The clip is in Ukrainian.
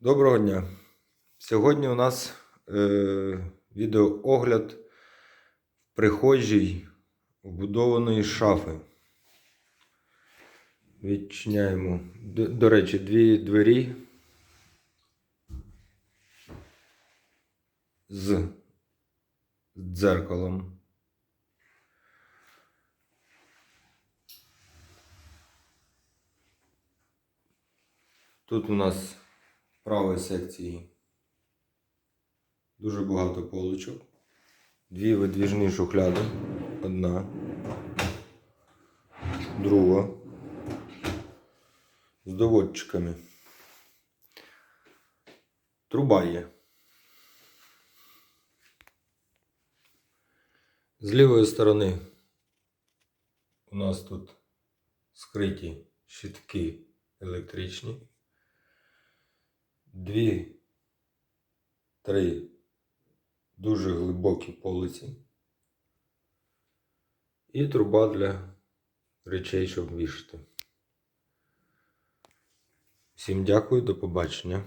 Доброго дня. Сьогодні у нас е, відеоогляд прихожій вбудованої шафи. Відчиняємо. До, до речі, дві двері з дзеркалом. Тут у нас в правій секції дуже багато полочок. Дві видвіжні шухляди. Одна. Друга. З доводчиками. Труба є. З лівої сторони у нас тут скриті щитки електричні. Дві, три дуже глибокі полиці. І труба для речей, щоб вішати. Всім дякую, до побачення.